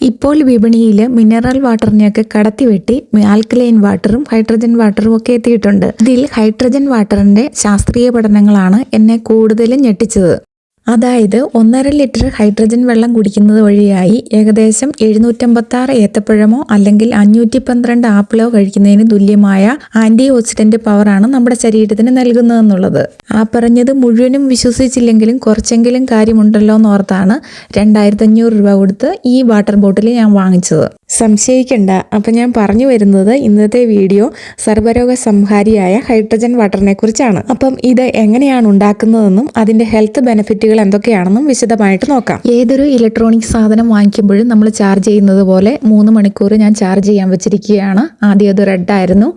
ഇപ്പോൾ വിപണിയിൽ മിനറൽ വാട്ടറിനെയൊക്കെ കടത്തിവെട്ടി ആൽക്കലൈൻ വാട്ടറും ഹൈഡ്രജൻ വാട്ടറും ഒക്കെ എത്തിയിട്ടുണ്ട്. ഇതിൽ ഹൈഡ്രജൻ വാട്ടറിന്റെ ശാസ്ത്രീയ പഠനങ്ങളാണ് എന്നെ കൂടുതലും ഞെട്ടിച്ചത്. അതായത് ഒന്നര ലിറ്റർ ഹൈഡ്രജൻ വെള്ളം കുടിക്കുന്നത് വഴിയായി ഏകദേശം എഴുന്നൂറ്റമ്പത്താറ് ഏത്തപ്പഴമോ അല്ലെങ്കിൽ അഞ്ഞൂറ്റി പന്ത്രണ്ട് ആപ്പിളോ കഴിക്കുന്നതിന് തുല്യമായ ആന്റി ഓക്സിഡന്റ് പവറാണ് നമ്മുടെ ശരീരത്തിന് നൽകുന്നതെന്നുള്ളത്. ആ പറഞ്ഞത് മുഴുവനും വിശ്വസിച്ചില്ലെങ്കിലും കുറച്ചെങ്കിലും കാര്യമുണ്ടല്ലോ എന്നോർത്താണ് രണ്ടായിരത്തി അഞ്ഞൂറ് രൂപ കൊടുത്ത് ഈ വാട്ടർ ബോട്ടിൽ ഞാൻ വാങ്ങിച്ചത്. സംശയിക്കണ്ട. അപ്പം ഞാൻ പറഞ്ഞു വരുന്നത് ഇന്നത്തെ വീഡിയോ സർവരോഗ സംഹാരിയായ ഹൈഡ്രജൻ വാട്ടറിനെ കുറിച്ചാണ്. അപ്പം ഇത് എങ്ങനെയാണ് ഉണ്ടാക്കുന്നതെന്നും അതിന്റെ ഹെൽത്ത് ബെനിഫിറ്റുകൾ എന്തൊക്കെയാണെന്നും വിശദമായിട്ട് നോക്കാം. ഏതൊരു ഇലക്ട്രോണിക് സാധനം വാങ്ങിക്കുമ്പോഴും നമ്മൾ ചാർജ് ചെയ്യുന്നത് പോലെ മൂന്ന് മണിക്കൂർ ഞാൻ ചാർജ് ചെയ്യാൻ വെച്ചിരിക്കുകയാണ്. ആദ്യം അത് റെഡ് ആയിരുന്നു.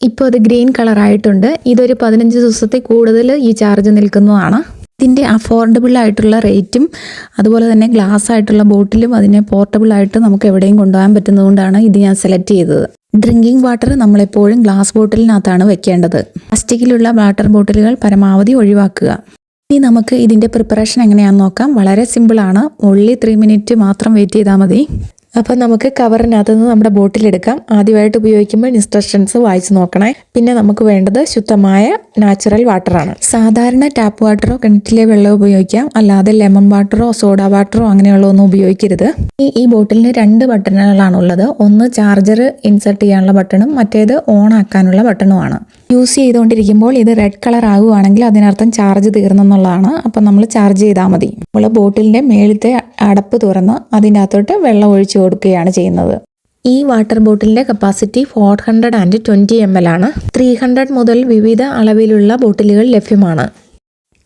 ഇപ്പോൾ അത് ഗ്രീൻ കളറായിട്ടുണ്ട്. ഇതൊരു പതിനഞ്ച് ദിവസത്തെ കൂടുതൽ ഈ ചാർജ് നിൽക്കുന്നതാണ്. ഇതിന്റെ അഫോർഡബിൾ ആയിട്ടുള്ള റേറ്റും അതുപോലെ തന്നെ ഗ്ലാസ് ആയിട്ടുള്ള ബോട്ടിലും അതിനെ പോർട്ടബിൾ ആയിട്ട് നമുക്ക് എവിടെയും കൊണ്ടുപോകാൻ പറ്റുന്നതുകൊണ്ടാണ് ഇത് ഞാൻ സെലക്ട് ചെയ്തത്. ഡ്രിങ്കിങ് വാട്ടർ നമ്മളെപ്പോഴും ഗ്ലാസ് ബോട്ടിലിനകത്താണ് വെക്കേണ്ടത്. പ്ലാസ്റ്റിക്കിലുള്ള വാട്ടർ ബോട്ടിലുകൾ പരമാവധി ഒഴിവാക്കുക. ഇനി നമുക്ക് ഇതിന്റെ പ്രിപ്പറേഷൻ എങ്ങനെയാണെന്ന് നോക്കാം. വളരെ സിമ്പിളാണ് ഓൺലി ത്രീ മിനിറ്റ് മാത്രം വെയിറ്റ് ചെയ്താൽ മതി. അപ്പം നമുക്ക് കവറിനകത്ത് നിന്ന് നമ്മുടെ ബോട്ടിലെടുക്കാം ആദ്യമായിട്ട് ഉപയോഗിക്കുമ്പോൾ ഇൻസ്ട്രക്ഷൻസ് വായിച്ചു നോക്കണേ. പിന്നെ നമുക്ക് വേണ്ടത് ശുദ്ധമായ നാച്ചുറൽ വാട്ടറാണ് സാധാരണ ടാപ്പ് വാട്ടറോ കിണറ്റിലെ വെള്ളമോ ഉപയോഗിക്കാം. അല്ലാതെ ലെമൺ വാട്ടറോ സോഡ വാട്ടറോ അങ്ങനെയുള്ള ഒന്നും ഉപയോഗിക്കരുത്. ഈ ഈ ബോട്ടിലിന് രണ്ട് ബട്ടണുകളാണുള്ളത് ഒന്ന് ചാർജർ ഇൻസേർട്ട് ചെയ്യാനുള്ള ബട്ടണും മറ്റേത് ഓൺ ആക്കാനുള്ള ബട്ടണുമാണ് യൂസ് ചെയ്തുകൊണ്ടിരിക്കുമ്പോൾ ഇത് റെഡ് കളർ ആകുവാണെങ്കിൽ അതിനർത്ഥം ചാർജ് തീർന്നെന്നുള്ളതാണ്. അപ്പം നമ്മൾ ചാർജ് ചെയ്താൽ മതി. നമ്മൾ ബോട്ടിലിന്റെ മേളത്തെ അടപ്പ് തുറന്ന് അതിന്റെ അകത്തോട്ട് വെള്ളം ഒഴിച്ചു കൊടുക്കുകയാണ് ചെയ്യുന്നത്. ഈ water ബോട്ടിലിന്റെ capacity four hundred and twenty M L ആണ്. ത്രീ ഹൺഡ്രഡ് മുതൽ വിവിധ അളവിലുള്ള ബോട്ടിലുകൾ ലഭ്യമാണ്.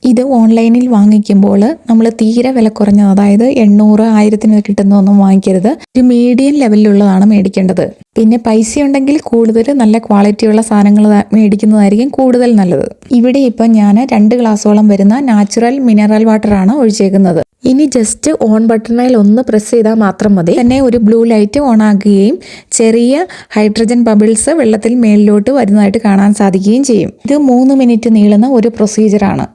ഇത് ഓൺലൈനിൽ വാങ്ങിക്കുമ്പോൾ നമ്മൾ തീരെ വില കുറഞ്ഞ അതായത് എണ്ണൂറ് ആയിരത്തിന് കിട്ടുന്നതൊന്നും വാങ്ങിക്കരുത്. ഒരു മീഡിയം ലെവലിലുള്ളതാണ് മേടിക്കേണ്ടത്. പിന്നെ പൈസ ഉണ്ടെങ്കിൽ കൂടുതൽ നല്ല ക്വാളിറ്റിയുള്ള സാധനങ്ങൾ മേടിക്കുന്നതായിരിക്കും കൂടുതൽ നല്ലത്. ഇവിടെ ഇപ്പം ഞാൻ രണ്ട് ഗ്ലാസോളം വരുന്ന നാച്ചുറൽ മിനറൽ വാട്ടറാണ് ഒഴിച്ചേക്കുന്നത്. ഇനി ജസ്റ്റ് ഓൺ ബട്ടണിൽ ഒന്ന് പ്രസ് ചെയ്താൽ മാത്രം മതി. തന്നെ ഒരു ബ്ലൂ ലൈറ്റ് ഓൺ ആക്കുകയും ചെറിയ ഹൈഡ്രജൻ ബബിൾസ് വെള്ളത്തിൽ മേളിലോട്ട് വരുന്നതായിട്ട് കാണാൻ സാധിക്കുകയും ചെയ്യും. ഇത് മൂന്ന് മിനിറ്റ് നീളുന്ന ഒരു പ്രൊസീജിയറാണ്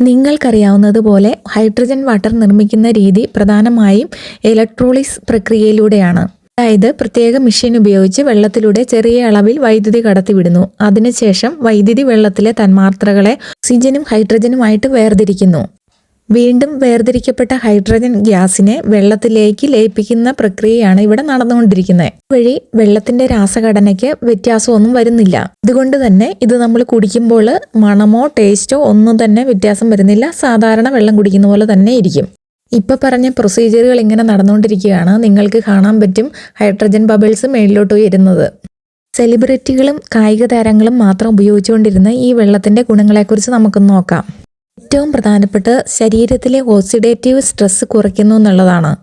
നിങ്ങൾക്കറിയാവുന്നതുപോലെ ഹൈഡ്രജൻ വാട്ടർ നിർമ്മിക്കുന്ന രീതി പ്രധാനമായും ഇലക്ട്രോളിസ് പ്രക്രിയയിലൂടെയാണ്. അതായത് പ്രത്യേക മെഷീൻ ഉപയോഗിച്ച് വെള്ളത്തിലൂടെ ചെറിയ അളവിൽ വൈദ്യുതി കടത്തിവിടുന്നു. അതിനുശേഷം വൈദ്യുതി വെള്ളത്തിലെ തന്മാത്രകളെ ഓക്സിജനും ഹൈഡ്രജനുമായിട്ട് വേർതിരിക്കുന്നു. വീണ്ടും വേർതിരിക്കപ്പെട്ട ഹൈഡ്രജൻ ഗ്യാസിനെ വെള്ളത്തിലേക്ക് ലയിപ്പിക്കുന്ന പ്രക്രിയയാണ് ഇവിടെ നടന്നുകൊണ്ടിരിക്കുന്നത്. വഴി വെള്ളത്തിന്റെ രാസഘടനയ്ക്ക് വ്യത്യാസമൊന്നും വരുന്നില്ല. ഇതുകൊണ്ട് തന്നെ ഇത് നമ്മൾ കുടിക്കുമ്പോൾ മണമോ ടേസ്റ്റോ ഒന്നും തന്നെ വ്യത്യാസം വരുന്നില്ല. സാധാരണ വെള്ളം കുടിക്കുന്ന പോലെ തന്നെ ഇരിക്കും. ഇപ്പൊ പറഞ്ഞ പ്രൊസീജിയറുകൾ ഇങ്ങനെ നടന്നുകൊണ്ടിരിക്കുകയാണ്. നിങ്ങൾക്ക് കാണാൻ പറ്റും ഹൈഡ്രജൻ ബബിൾസ് മേളിലോട്ട് ഉയരുന്നത്. സെലിബ്രിറ്റികളും കായിക താരങ്ങളും മാത്രം ഉപയോഗിച്ചുകൊണ്ടിരുന്ന ഈ വെള്ളത്തിന്റെ ഗുണങ്ങളെക്കുറിച്ച് നമുക്ക് നോക്കാം. ഏറ്റവും പ്രധാനപ്പെട്ട ശരീരത്തിലെ ഓക്സിഡേറ്റീവ് സ്ട്രെസ് കുറയ്ക്കുന്നു എന്നുള്ളതാണ്.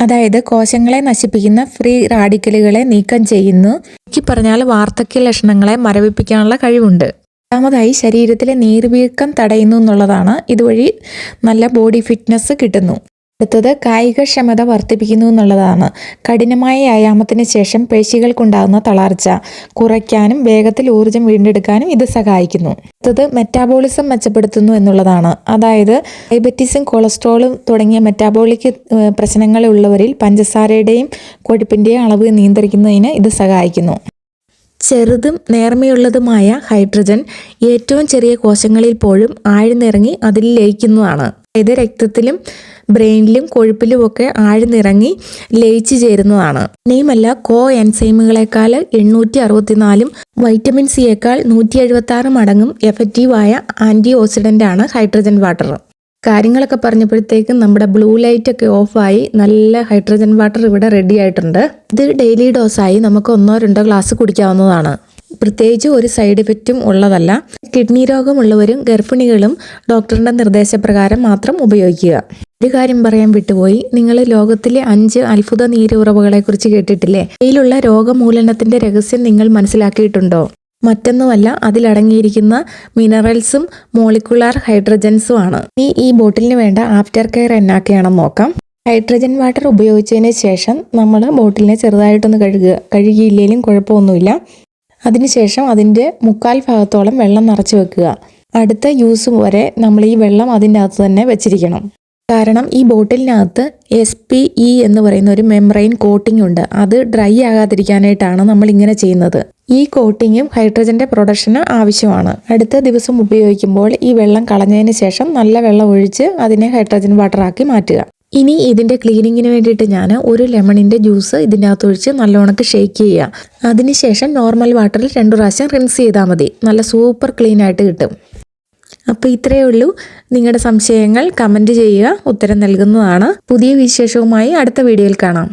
അതായത് കോശങ്ങളെ നശിപ്പിക്കുന്ന ഫ്രീ റാഡിക്കലുകളെ നീക്കം ചെയ്യുന്നു. ചുരുക്കി പറഞ്ഞാൽ വാർദ്ധക്യ ലക്ഷണങ്ങളെ മരവിപ്പിക്കാനുള്ള കഴിവുണ്ട്. രണ്ടാമതായി ശരീരത്തിലെ നീർവീക്കം തടയുന്നു എന്നുള്ളതാണ്. ഇതുവഴി നല്ല ബോഡി ഫിറ്റ്നസ് കിട്ടുന്നു. അടുത്തത് കായികക്ഷമത വർദ്ധിപ്പിക്കുന്നു എന്നുള്ളതാണ്. കഠിനമായ വ്യായാമത്തിന് ശേഷം പേശികൾക്കുണ്ടാകുന്ന തളർച്ച കുറയ്ക്കാനും വേഗത്തിൽ ഊർജം വീണ്ടെടുക്കാനും ഇത് സഹായിക്കുന്നു. അടുത്തത് മെറ്റാബോളിസം മെച്ചപ്പെടുത്തുന്നു എന്നുള്ളതാണ്. അതായത് ഡയബറ്റീസും കൊളസ്ട്രോളും തുടങ്ങിയ മെറ്റാബോളിക് പ്രശ്നങ്ങളുള്ളവരിൽ പഞ്ചസാരയുടെയും കൊഴുപ്പിന്റെയും അളവ് നിയന്ത്രിക്കുന്നതിന് ഇത് സഹായിക്കുന്നു. ചെറുതും നേർമയുള്ളതുമായ ഹൈഡ്രജൻ ഏറ്റവും ചെറിയ കോശങ്ങളിൽ പോലും ആഴ്ന്നിറങ്ങി അതിൽ ലയിക്കുന്നതാണ്. അതായത് രക്തത്തിലും ബ്രെയിനിലും കൊഴുപ്പിലും ഒക്കെ ആഴ്ന്നിറങ്ങി ലയിച്ചു ചേരുന്നതാണ്. നെയ്മല്ല കോ എൻസൈമുകളെക്കാൾ എണ്ണൂറ്റി അറുപത്തിനാലും വൈറ്റമിൻ സിയേക്കാൾ നൂറ്റി എഴുപത്തി ആറ് മടങ്ങും എഫക്റ്റീവായ ഓക്സിഡന്റ് ആണ് ഹൈഡ്രജൻ വാട്ടർ. കാര്യങ്ങളൊക്കെ പറഞ്ഞപ്പോഴത്തേക്കും നമ്മുടെ ബ്ലൂ ലൈറ്റ് ഒക്കെ ഓഫായി നല്ല ഹൈഡ്രജൻ വാട്ടർ ഇവിടെ റെഡി ആയിട്ടുണ്ട്. ഇത് ഡെയിലി ഡോസായി നമുക്ക് ഒന്നോ രണ്ടോ ഗ്ലാസ് കുടിക്കാവുന്നതാണ്. പ്രത്യേകിച്ച് ഒരു സൈഡ് ഇഫക്റ്റും ഉള്ളതല്ല. കിഡ്നി രോഗമുള്ളവരും ഗർഭിണികളും ഡോക്ടറിന്റെ നിർദ്ദേശപ്രകാരം മാത്രം ഉപയോഗിക്കുക. ഒരു കാര്യം പറയാൻ വിട്ടുപോയി. നിങ്ങൾ ലോകത്തിലെ അഞ്ച് അത്ഭുത നീരുറവകളെക്കുറിച്ച് കേട്ടിട്ടില്ലേ? ഇതിലുള്ള രോഗമൂലനത്തിന്റെ രഹസ്യം നിങ്ങൾ മനസ്സിലാക്കിയിട്ടുണ്ടോ? മറ്റൊന്നുമല്ല അതിലടങ്ങിയിരിക്കുന്ന മിനറൽസും മോളിക്കുലാർ ഹൈഡ്രജൻസും ആണ് ഈ ഈ ബോട്ടിലിന് വേണ്ട ആഫ്റ്റർ കെയർ എന്നാക്കെയാണെന്ന് നോക്കാം. ഹൈഡ്രജൻ വാട്ടർ ഉപയോഗിച്ചതിന് ശേഷം നമ്മൾ ബോട്ടിലിനെ ചെറുതായിട്ടൊന്ന് കഴുകുക. കഴുകിയില്ലെങ്കിലും കുഴപ്പമൊന്നുമില്ല. അതിനുശേഷം അതിന്റെ മുക്കാൽ ഭാഗത്തോളം വെള്ളം നിറച്ച് വെക്കുക. അടുത്ത യൂസ് വരെ നമ്മൾ ഈ വെള്ളം അതിന്റെ അകത്ത് തന്നെ വെച്ചിരിക്കണം. കാരണം ഈ ബോട്ടിലിനകത്ത് എസ് പി ഇ എന്ന് പറയുന്ന ഒരു മെംബ്രെയിൻ കോട്ടിംഗ് ഉണ്ട്. അത് ഡ്രൈ ആകാതിരിക്കാനായിട്ടാണ് നമ്മൾ ഇങ്ങനെ ചെയ്യുന്നത്. ഈ കോട്ടിങ്ങും ഹൈഡ്രജന്റെ പ്രൊഡക്ഷന് ആവശ്യമാണ്. അടുത്ത ദിവസം ഉപയോഗിക്കുമ്പോൾ ഈ വെള്ളം കളഞ്ഞതിന് ശേഷം നല്ല വെള്ളം ഒഴിച്ച് അതിനെ ഹൈഡ്രജൻ വാട്ടറാക്കി മാറ്റുക. ഇനി ഇതിന്റെ ക്ലീനിങ്ങിന് വേണ്ടിയിട്ട് ഞാൻ ഒരു ലെമണിന്റെ ജ്യൂസ് ഇതിന്റെ അകത്ത് ഒഴിച്ച് നല്ലോണക്ക് ഷേക്ക് ചെയ്യുക. അതിനുശേഷം നോർമൽ വാട്ടറിൽ രണ്ടു പ്രാവശ്യം റിൻസ് ചെയ്താൽ മതി. നല്ല സൂപ്പർ ക്ലീൻ ആയിട്ട് കിട്ടും. അപ്പോൾ ഇത്രയേ ഉള്ളൂ. നിങ്ങളുടെ സംശയങ്ങൾ കമന്റ് ചെയ്യുക. ഉത്തരം നൽകുന്നതാണ്. പുതിയ വിശേഷവുമായി അടുത്ത വീഡിയോയിൽ കാണാം.